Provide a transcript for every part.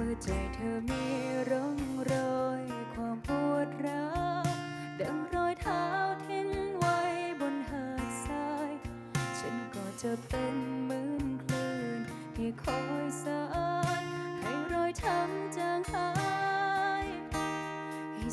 เมื่อใจเธอมีร่องรอยความปวดร้าวดังรอยเท้าทิ้งไว้บนหาดทราย ฉันก็จะเป็นเหมือนคลื่นที่คอยสานให้รอยช้ำจางหายให้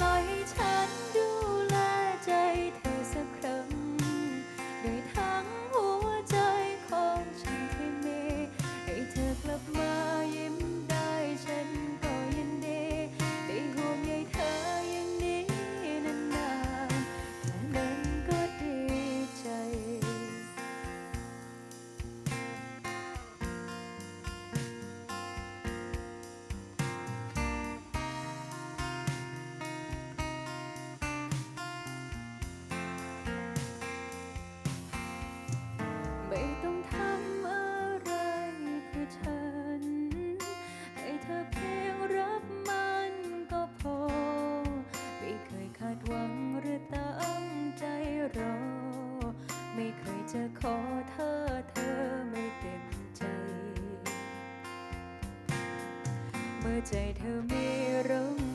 ปล่อยฉัน ใจเธอมีรู้